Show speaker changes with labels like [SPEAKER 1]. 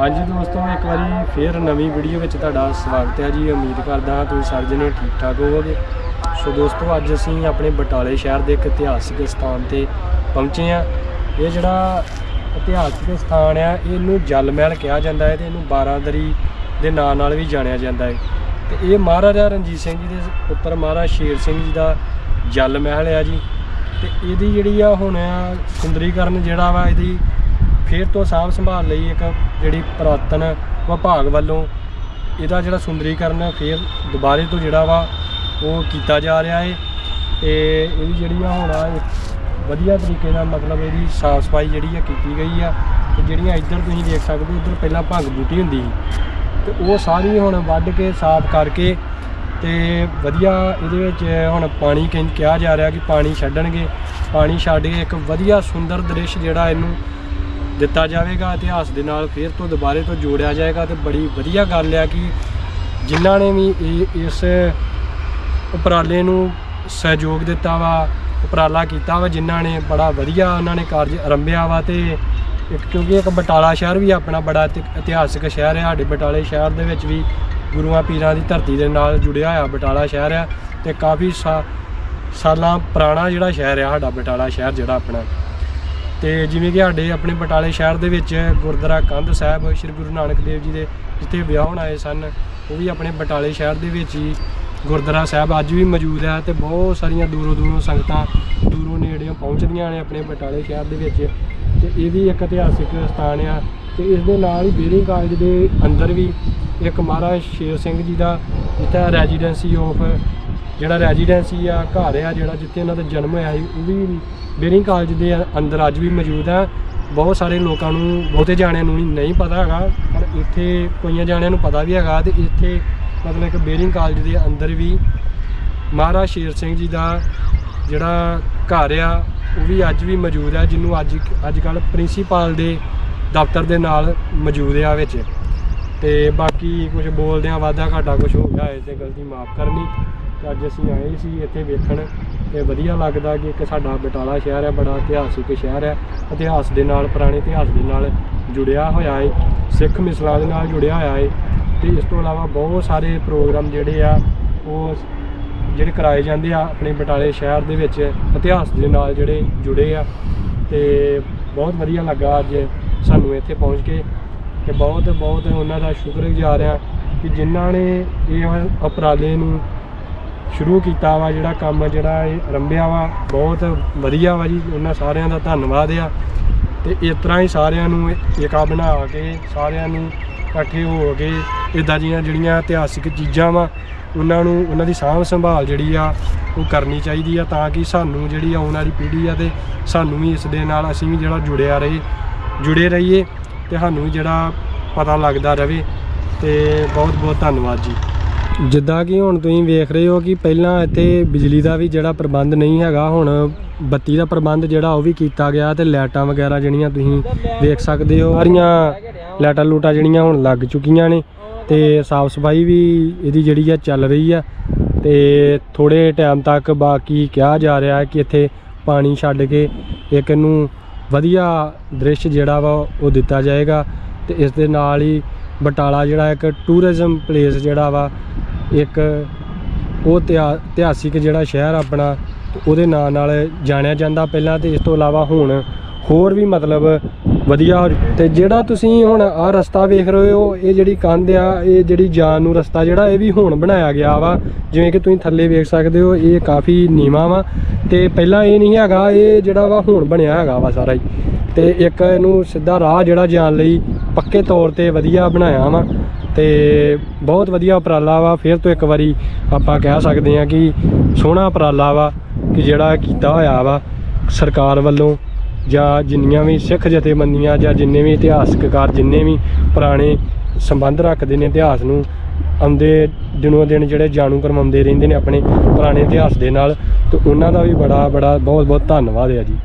[SPEAKER 1] ਹਾਂਜੀ ਦੋਸਤੋ, ਇੱਕ ਵਾਰੀ ਫੇਰ ਨਵੀਂ ਵੀਡੀਓ ਵਿੱਚ ਤੁਹਾਡਾ ਸਵਾਗਤ ਹੈ ਜੀ। ਉਮੀਦ ਕਰਦਾ ਹਾਂ ਤੁਸੀਂ ਸਾਰੇ ਜਣੇ ਠੀਕ ਠਾਕ ਹੋਵੋਗੇ। ਸੋ ਦੋਸਤੋ, ਅੱਜ ਅਸੀਂ ਆਪਣੇ ਬਟਾਲੇ ਸ਼ਹਿਰ ਦੇ ਇੱਕ ਇਤਿਹਾਸਿਕ ਸਥਾਨ ਤੇ ਪਹੁੰਚੇ ਹਾਂ। ਇਹ ਜਿਹੜਾ ਇਤਿਹਾਸਿਕ ਸਥਾਨ ਆ, ਇਹਨੂੰ ਜਲ ਮਹਿਲ ਕਿਹਾ ਜਾਂਦਾ ਹੈ ਤੇ ਇਹਨੂੰ ਬਾਰਾਦਰੀ ਦੇ ਨਾਂ ਨਾਲ ਵੀ ਜਾਣਿਆ ਜਾਂਦਾ ਹੈ। ਤੇ ਇਹ ਮਹਾਰਾਜਾ ਰਣਜੀਤ ਸਿੰਘ ਜੀ ਦੇ ਪੁੱਤਰ ਮਹਾਰਾਜਾ ਸ਼ੇਰ ਸਿੰਘ ਜੀ ਦਾ ਜਲ ਮਹਿਲ ਆ ਜੀ। ਤੇ ਇਹਦੀ ਜਿਹੜੀ ਆ ਹੁਣ ਆ, ਸੁੰਦਰੀਕਰਨ ਜਿਹੜਾ ਵਾ, ਇਹਦੀ ਫਿਰ ਤੋਂ ਸਾਂਭ ਸੰਭਾਲ ਲਈ ਇੱਕ ਜਿਹੜੀ ਪੁਰਾਤਨ ਵਿਭਾਗ ਵੱਲੋਂ ਇਹਦਾ ਜਿਹੜਾ ਸੁੰਦਰੀਕਰਨ ਫਿਰ ਦੁਬਾਰੇ ਤੋਂ ਜਿਹੜਾ ਵਾ ਉਹ ਕੀਤਾ ਜਾ ਰਿਹਾ ਹੈ ਤੇ ਇਹਦੀ ਜਿਹੜੀ ਆ ਹੁਣ ਆ ਵਧੀਆ ਤਰੀਕੇ ਨਾਲ ਮਤਲਬ ਇਹਦੀ ਸਾਫ਼ ਸਫ਼ਾਈ ਜਿਹੜੀ ਆ ਕੀਤੀ ਗਈ ਆ। ਤੇ ਜਿਹੜੀਆਂ ਇੱਧਰ ਤੁਸੀਂ ਦੇਖ ਸਕਦੇ ਹੋ, ਇੱਧਰ ਪਹਿਲਾਂ ਭੰਗ ਬੂਟੀ ਹੁੰਦੀ ਸੀ। ਤੇ ਉਹ ਸਾਰੀ ਹੁਣ ਵੱਢ ਕੇ ਸਾਫ਼ ਕਰਕੇ ਤੇ ਵਧੀਆ ਇਹਦੇ ਵਿੱਚ ਹੁਣ ਪਾਣੀ ਕਹਿੰ- ਕਿਹਾ ਜਾ ਰਿਹਾ ਕਿ ਪਾਣੀ ਛੱਡਣਗੇ। ਪਾਣੀ ਛੱਡ ਕੇ ਇੱਕ ਵਧੀਆ ਸੁੰਦਰ ਦ੍ਰਿਸ਼ ਜਿਹੜਾ ਇਹਨੂੰ ਦਿੱਤਾ ਜਾਵੇਗਾ, ਇਤਿਹਾਸ ਦੇ ਨਾਲ ਫਿਰ ਤੋਂ ਦੁਬਾਰੇ ਤੋਂ ਜੋੜਿਆ ਜਾਏਗਾ ਤੇ ਬੜੀ ਵਧੀਆ ਗੱਲ ਆ ਕਿ ਜਿਨ੍ਹਾਂ ਨੇ ਵੀ ਇਹ, ਇਸ ਉਪਰਾਲੇ ਨੂੰ ਸਹਿਯੋਗ ਦਿੱਤਾ ਵਾ, ਉਪਰਾਲਾ ਕੀਤਾ ਵਾ, ਜਿਨ੍ਹਾਂ ਨੇ ਬੜਾ ਵਧੀਆ ਉਹਨਾਂ ਨੇ ਕਾਰਜ ਆਰੰਭਿਆ ਵਾ ਤੇ ਇੱਕ ਕਿਉਂਕਿ ਇੱਕ ਬਟਾਲਾ ਸ਼ਹਿਰ ਵੀ ਆਪਣਾ ਬੜਾ ਇਤਿ- ਇਤਿਹਾਸਿਕ ਸ਼ਹਿਰ ਹੈ, ਸਾਡੇ ਬਟਾਲੇ ਸ਼ਹਿਰ ਦੇ ਵਿੱਚ ਵੀ ਗੁਰੂਆਂ ਪੀਰਾਂ ਦੀ ਧਰਤੀ ਦੇ ਨਾਲ ਜੁੜਿਆ ਹੋਇਆ ਬਟਾਲਾ ਸ਼ਹਿਰ ਆ ਤੇ ਕਾਫੀ ਸਾ- ਸਾਲਾਂ ਪੁਰਾਣਾ ਜਿਹੜਾ ਸ਼ਹਿਰ ਆ ਸਾਡਾ ਬਟਾਲਾ ਸ਼ਹਿਰ ਜਿਹੜਾ ਆਪਣਾ ਤੇ ਜਿਵੇਂ ਕਿ ਸਾਡੇ ਆਪਣੇ ਬਟਾਲੇ ਸ਼ਹਿਰ ਦੇ ਵਿੱਚ ਗੁਰਦੁਆਰਾ ਕੰਧ ਸਾਹਿਬ ਸ੍ਰੀ ਗੁਰੂ ਨਾਨਕ ਦੇਵ ਜੀ ਦੇ ਜਿੱਥੇ ਵਿਆਹ ਹੋਣ ਆਏ ਸਨ, ਉਹ ਵੀ ਆਪਣੇ ਬਟਾਲੇ ਸ਼ਹਿਰ ਦੇ ਵਿੱਚ ਹੀ ਗੁਰਦੁਆਰਾ ਸਾਹਿਬ ਅੱਜ ਵੀ ਮੌਜੂਦ ਹੈ ਤੇ ਬਹੁਤ ਸਾਰੀਆਂ ਦੂਰੋਂ ਦੂਰੋਂ ਸੰਗਤਾਂ ਦੂਰੋਂ ਨੇੜਿਓਂ ਪਹੁੰਚਦੀਆਂ ਨੇ ਆਪਣੇ ਬਟਾਲੇ ਸ਼ਹਿਰ ਦੇ ਵਿੱਚ ਤੇ ਇਹ ਵੀ ਇੱਕ ਇਤਿਹਾਸਿਕ ਸਥਾਨ ਆ ਤੇ ਇਸ ਦੇ ਨਾਲ ਹੀ ਬੇਰਿੰਗ ਕਾਲਜ ਦੇ ਅੰਦਰ ਵੀ ਇੱਕ ਮਹਾਰਾਜ ਸ਼ੇਰ ਸਿੰਘ ਜੀ ਦਾ ਜਿੱਥੇ ਰੈਜ਼ੀਡੈਂਸੀ ਆਫ ਜਿਹੜਾ ਰੈਜ਼ੀਡੈਂਸੀ ਆ, ਘਰ ਆ ਜਿਹੜਾ ਜਿੱਥੇ ਉਹਨਾਂ ਦਾ ਜਨਮ ਹੋਇਆ ਸੀ, ਉਹ ਵੀ ਬੇਰਿੰਗ ਕਾਲਜ ਦੇ ਅੰਦਰ ਅੱਜ ਵੀ ਮੌਜੂਦ ਆ ਬਹੁਤ ਸਾਰੇ ਲੋਕਾਂ ਨੂੰ, ਬਹੁਤੇ ਜਾਣਿਆਂ ਨੂੰ ਨਹੀਂ ਪਤਾ ਹੈਗਾ, ਪਰ ਇੱਥੇ ਕਈਆਂ ਜਾਣਿਆਂ ਨੂੰ ਪਤਾ ਵੀ ਹੈਗਾ ਤੇ ਇੱਥੇ ਮਤਲਬ ਕਿ ਬੇਰਿੰਗ ਕਾਲਜ ਦੇ ਅੰਦਰ ਵੀ ਮਹਾਰਾਜ ਸ਼ੇਰ ਸਿੰਘ ਜੀ ਦਾ ਜਿਹੜਾ ਘਰ ਆ, ਉਹ ਵੀ ਅੱਜ ਵੀ ਮੌਜੂਦ ਆ ਜਿਹਨੂੰ ਅੱਜ ਅੱਜ ਕੱਲ ਪ੍ਰਿੰਸੀਪਲ ਦੇ ਦਫ਼ਤਰ ਦੇ ਨਾਲ ਮੌਜੂਦ ਆ ਵਿੱਚ। ਤੇ ਬਾਕੀ ਕੁਝ ਬੋਲਦਿਆਂ ਵਾਧਾ ਘਾਟਾ ਕੁਝ ਹੋ ਗਿਆ ਹੈ ਤੇ ਗਲਤੀ ਮਾਫ ਕਰਨੀ। ਤੇ ਅੱਜ ਅਸੀਂ ਆਏ ਸੀ ਇੱਥੇ ਵੇਖਣ। ਤੇ ਵਧੀਆ ਲੱਗਦਾ ਕਿ ਇੱਕ ਸਾਡਾ ਬਟਾਲਾ ਸ਼ਹਿਰ ਹੈ, ਬੜਾ ਇਤਿਹਾਸਿਕ ਸ਼ਹਿਰ ਹੈ। ਇਤਿਹਾਸ ਦੇ ਨਾਲ, ਪੁਰਾਣੇ ਇਤਿਹਾਸ ਦੇ ਨਾਲ ਜੁੜਿਆ ਹੋਇਆ ਹੈ ਸਿੱਖ ਮਿਸਲਾਂ ਦੇ ਨਾਲ ਜੁੜਿਆ ਹੋਇਆ ਹੈ ਤੇ ਇਸ ਤੋਂ ਇਲਾਵਾ ਬਹੁਤ ਸਾਰੇ ਪ੍ਰੋਗਰਾਮ ਜਿਹੜੇ ਆ, ਉਹ ਜਿਹੜੇ ਕਰਾਏ ਜਾਂਦੇ ਆ ਆਪਣੇ ਬਟਾਲੇ ਸ਼ਹਿਰ ਦੇ ਵਿੱਚ, ਇਤਿਹਾਸ ਦੇ ਨਾਲ ਜਿਹੜੇ ਜੁੜੇ ਆ। ਤੇ ਬਹੁਤ ਵਧੀਆ ਲੱਗਾ ਅੱਜ ਸਾਨੂੰ ਇੱਥੇ ਪਹੁੰਚ ਕੇ। ਤੇ ਬਹੁਤ ਬਹੁਤ ਉਹਨਾਂ ਦਾ ਸ਼ੁਕਰਗੁਜ਼ਾਰ ਆ ਕਿ ਜਿਨ੍ਹਾਂ ਨੇ ਇਹ ਉਪਰਾਲੇ ਨੂੰ ਸ਼ੁਰੂ ਕੀਤਾ ਵਾ ਜਿਹੜਾ ਕੰਮ, ਜਿਹੜਾ ਇਹ ਆਰੰਭਿਆ ਵਾ, ਬਹੁਤ ਵਧੀਆ ਵਾ ਜੀ, ਉਹਨਾਂ ਸਾਰਿਆਂ ਦਾ ਧੰਨਵਾਦ ਆ। ਤੇ ਇਸ ਤਰ੍ਹਾਂ ਹੀ ਸਾਰਿਆਂ ਨੂੰ ਏਕਾ ਬਣਾ ਕੇ, ਸਾਰਿਆਂ ਨੂੰ ਇਕੱਠੇ ਹੋ ਕੇ ਇਦਾਂ ਦੀਆਂ ਜਿਹੜੀਆਂ ਇਤਿਹਾਸਿਕ ਚੀਜ਼ਾਂ ਵਾ, ਉਹਨਾਂ ਨੂੰ, ਉਹਨਾਂ ਦੀ ਸਾਂਭ ਸੰਭਾਲ ਜਿਹੜੀ ਆ, ਉਹ ਕਰਨੀ ਚਾਹੀਦੀ ਆ ਤਾਂ ਕਿ ਸਾਨੂੰ ਜਿਹੜੀ ਆਉਣ ਵਾਲੀ ਪੀੜ੍ਹੀ ਆ ਤੇ ਸਾਨੂੰ ਵੀ ਇਸ ਦੇ ਨਾਲ ਅਸੀਂ ਵੀ ਜਿਹੜਾ ਜੁੜਿਆ ਰਹੇ, ਜੁੜੇ ਰਹੀਏ ਤੇ ਸਾਨੂੰ ਵੀ ਜਿਹੜਾ ਪਤਾ ਲੱਗਦਾ ਰਹੇ। ਤੇ ਬਹੁਤ ਬਹੁਤ ਧੰਨਵਾਦ ਜੀ। ਜਿੱਦਾਂ ਕਿ ਹੁਣ ਤੁਸੀਂ ਵੇਖ ਰਹੇ ਹੋ ਕਿ ਪਹਿਲਾਂ ਇੱਥੇ ਬਿਜਲੀ ਦਾ ਵੀ ਜਿਹੜਾ ਪ੍ਰਬੰਧ ਨਹੀਂ ਹੈਗਾ, ਹੁਣ ਬੱਤੀ ਦਾ ਪ੍ਰਬੰਧ ਜਿਹੜਾ ਉਹ ਵੀ ਕੀਤਾ ਗਿਆ ਤੇ ਲਾਈਟਾਂ ਵਗੈਰਾ ਜਿਹੜੀਆਂ ਤੁਸੀਂ ਵੇਖ ਸਕਦੇ ਹੋ, ਸਾਰੀਆਂ ਲਾਈਟਾਂ ਲੂਟਾਂ ਜਿਹੜੀਆਂ ਹੁਣ ਲੱਗ ਚੁੱਕੀਆਂ ਨੇ ਤੇ ਸਾਫ਼ ਸਫ਼ਾਈ ਵੀ ਇਹਦੀ ਜਿਹੜੀ ਆ ਚੱਲ ਰਹੀ ਆ ਤੇ ਥੋੜੇ ਟਾਈਮ ਤੱਕ ਬਾਕੀ ਕਿਹਾ ਜਾ ਰਿਹਾ ਕਿ ਇੱਥੇ ਪਾਣੀ ਛੱਡ ਕੇ ਇੱਕ ਇਹਨੂੰ ਵਧੀਆ ਦ੍ਰਿਸ਼ ਜਿਹੜਾ ਵਾ ਉਹ ਦਿੱਤਾ ਜਾਏਗਾ ਤੇ ਇਸ ਦੇ ਨਾਲ ਹੀ ਬਟਾਲਾ ਜਿਹੜਾ ਇੱਕ ਟੂਰਿਜ਼ਮ ਪਲੇਸ ਜਿਹੜਾ ਵਾ, ਇੱਕ ਉਹ ਇਤਿਹਾ- ਇਤਿਹਾਸਿਕ ਜਿਹੜਾ ਸ਼ਹਿਰ ਆਪਣਾ, ਉਹਦੇ ਨਾਂ ਨਾਲ ਜਾਣਿਆ ਜਾਂਦਾ ਪਹਿਲਾਂ ਤੇ ਇਸ ਤੋਂ ਇਲਾਵਾ ਹੁਣ ਹੋਰ ਵੀ ਮਤਲਬ ਵਧੀਆ ਹੋ ਤੇ ਜਿਹੜਾ ਤੁਸੀਂ ਹੁਣ ਆਹ ਰਸਤਾ ਵੇਖ ਰਹੇ ਹੋ, ਇਹ ਜਿਹੜੀ ਕੰਧ ਆ, ਇਹ ਜਿਹੜੀ ਜਾਣ ਨੂੰ ਰਸਤਾ ਜਿਹੜਾ, ਇਹ ਵੀ ਹੁਣ ਬਣਾਇਆ ਗਿਆ ਵਾ। ਜਿਵੇਂ ਕਿ ਤੁਸੀਂ ਥੱਲੇ ਵੇਖ ਸਕਦੇ ਹੋ, ਇਹ ਕਾਫੀ ਨੀਵਾਂ ਵਾ। ਤੇ ਪਹਿਲਾਂ ਇਹ ਨਹੀਂ ਹੈਗਾ, ਇਹ ਜਿਹੜਾ ਵਾ ਹੁਣ ਬਣਿਆ ਹੈਗਾ ਵਾ ਸਾਰਾ ਹੀ। ਤੇ ਇੱਕ ਇਹਨੂੰ ਸਿੱਧਾ ਰਾਹ ਜਿਹੜਾ ਜਾਣ ਲਈ ਪੱਕੇ ਤੌਰ ਤੇ ਵਧੀਆ ਬਣਾਇਆ ਵਾ ਤੇ ਬਹੁਤ ਵਧੀਆ ਉਪਰਾਲਾ ਵਾ। ਫਿਰ ਤੋਂ ਇੱਕ ਵਾਰੀ ਆਪਾਂ ਕਹਿ ਸਕਦੇ ਹਾਂ ਕਿ ਸੋਹਣਾ ਉਪਰਾਲਾ ਵਾ ਕਿ ਜਿਹੜਾ ਕੀਤਾ ਹੋਇਆ ਵਾ ਸਰਕਾਰ ਵੱਲੋਂ, ਜਾਂ ਜਿੰਨੀਆਂ ਵੀ ਸਿੱਖ ਜਥੇਬੰਦੀਆਂ, ਜਾਂ ਜਿੰਨੇ ਵੀ ਇਤਿਹਾਸਕਾਰ, ਜਿੰਨੇ ਵੀ ਪੁਰਾਣੇ ਸੰਬੰਧ ਰੱਖਦੇ ਨੇ ਇਤਿਹਾਸ ਨੂੰ, ਆਉਂਦੇ ਦਿਨੋਂ ਦਿਨ ਜਿਹੜੇ ਜਾਣੂ ਕਰਵਾਉਂਦੇ ਰਹਿੰਦੇ ਨੇ ਆਪਣੇ ਪੁਰਾਣੇ ਇਤਿਹਾਸ ਦੇ ਨਾਲ, ਤੇ ਉਹਨਾਂ ਦਾ ਵੀ ਬੜਾ ਬੜਾ ਬਹੁਤ ਬਹੁਤ ਧੰਨਵਾਦ ਹੈ ਜੀ।